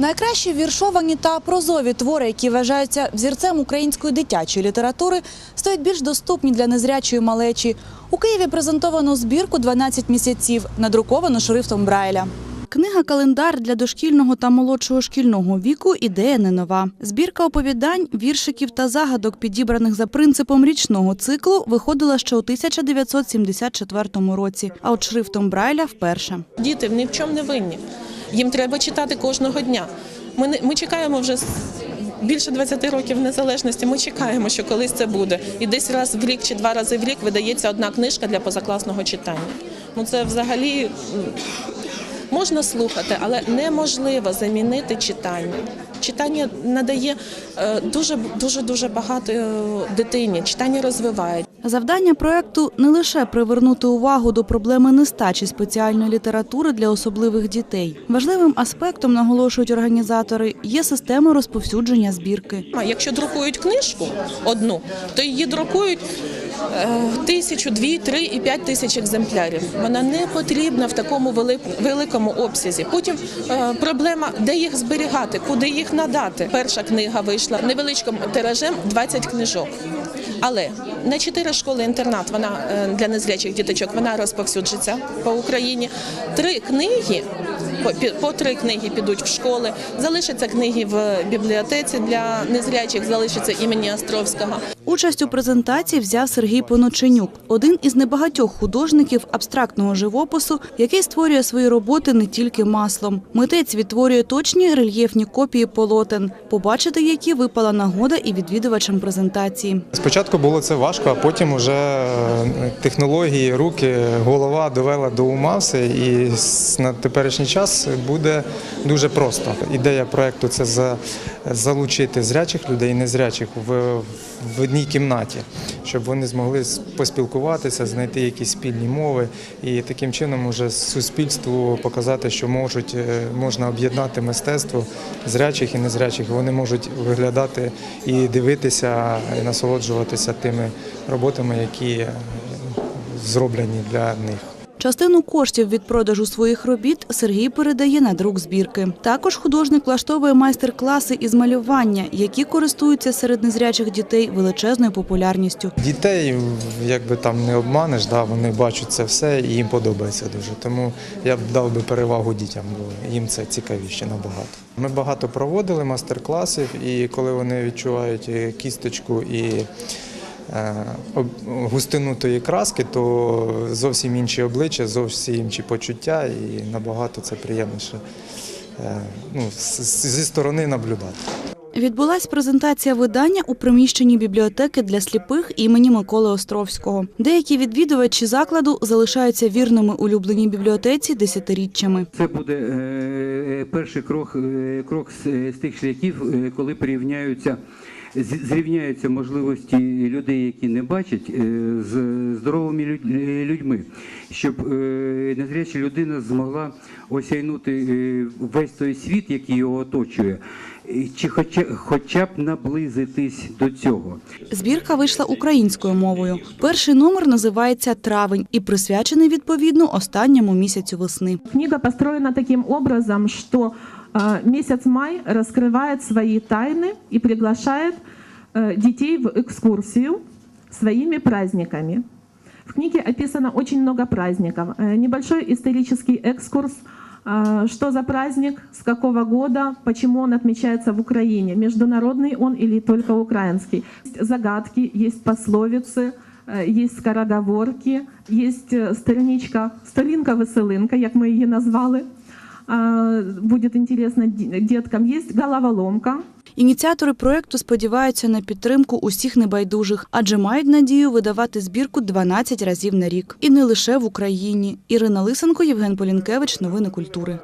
Найкращі віршовані та прозові твори, які вважаються взірцем української дитячої літератури, стають більш доступні для незрячої малечі. У Києві презентовано збірку «12 місяців, надруковану шрифтом Брайля. Книга Календар для дошкільного та молодшого шкільного віку ідея не нова. Збірка оповідань, віршиків та загадок, підібраних за принципом річного циклу, виходила ще у 1974 році, а от шрифтом Брайля вперше. Діти ні в чому не винні. Їм треба читати кожного дня. Ми, не- ми чекаємо вже більше 20 років незалежності. Ми чекаємо, що колись це буде. І десь раз в рік чи два рази в рік видається одна книжка для позакласного читання. Ну це взагалі можна слухати, але неможливо замінити читання. Читання надає е, дуже дуже багато е, дитині. Читання розвиває. Завдання проекту не лише привернути увагу до проблеми нестачі спеціальної літератури для особливих дітей. Важливим аспектом, наголошують організатори, є система розповсюдження збірки. Якщо друкують книжку одну, то її друкують тисячу, дві, три і п'ять тисяч екземплярів. Вона не потрібна в такому велик- великому обсязі. Потім е, проблема, де їх зберігати, куди їх надати. Перша книга вийшла невеличким тиражем 20 книжок. Але не чотири школи-інтернат, вона е, для незрячих діточок, вона розповсюджиться по Україні. Три книги, по три книги підуть в школи, залишаться книги в бібліотеці для незрячих, залишиться імені Островського. Участь у презентації взяв Сергій Поноченюк, один із небагатьох художників абстрактного живопису, який створює свої роботи не тільки маслом. Митець відтворює точні рельєфні копії полотен, побачити які випала нагода і відвідувачам презентації. Спочатку було це важко, а потім вже е, технології, руки, голова довела до ума все. І на теперішній час буде дуже просто. Ідея проекту це залучити зрячих людей і незрячих в, в одній кімнаті, щоб вони змогли поспілкуватися, знайти якісь спільні мови і таким чином уже суспільству показати, що можуть е, можна об'єднати мистецтво зрячих і незрячих. Вони можуть виглядати і дивитися, і насолоджуватися тими роботами, які е, зроблені для них. Частину коштів від продажу своїх робіт Сергій передає на друк збірки. Також художник влаштовує майстер-класи із малювання, які користуються серед незрячих дітей величезною популярністю. Дітей якби там не обманеш, да, вони бачать це все і їм подобається дуже. Тому я б дав би перевагу дітям, бо їм це цікавіше набагато. Ми багато проводили майстер-класів, і коли вони відчувають е, кісточку і густину тої краски, то зовсім інші обличчя, зовсім інші почуття, і набагато це приємніше е, ну, зі сторони наблюдати. Відбулась презентація видання у приміщенні бібліотеки для сліпих імені Миколи Островського. Деякі відвідувачі закладу залишаються вірними улюбленій бібліотеці десятиріччями. Це буде е, перший крок, е, крок з, тих шляхів, е, коли порівняються. Зрівняються можливості людей, які не бачать, е, з здоровими люд- е, людьми, щоб е, незряча людина змогла осяйнути весь той світ, який його оточує, чи хоча, хоча б наблизитись до цього. Збірка вийшла українською мовою. Перший номер називається Травень і присвячений відповідно останньому місяцю весни. Книга построена таким образом, что э, месяц май раскрывает свои тайны и приглашает э, детей в экскурсию своими праздниками. В книге описано очень много праздников. Э, Небольшой исторический экскурс, э, что за праздник, с какого года, почему он отмечается в Украине, международный он или только украинский. Есть загадки, есть пословицы, Е, Є скороговорки, є сторіночка, сторінка-веселинка, як ми її назвали. А, Буде деткам. Есть. Головоломка. Ініціатори проекту сподіваються на підтримку усіх небайдужих, адже мають надію видавати збірку 12 разів на рік. І не лише в Україні. Ірина Лисенко, Євген Полінкевич. Новини культури.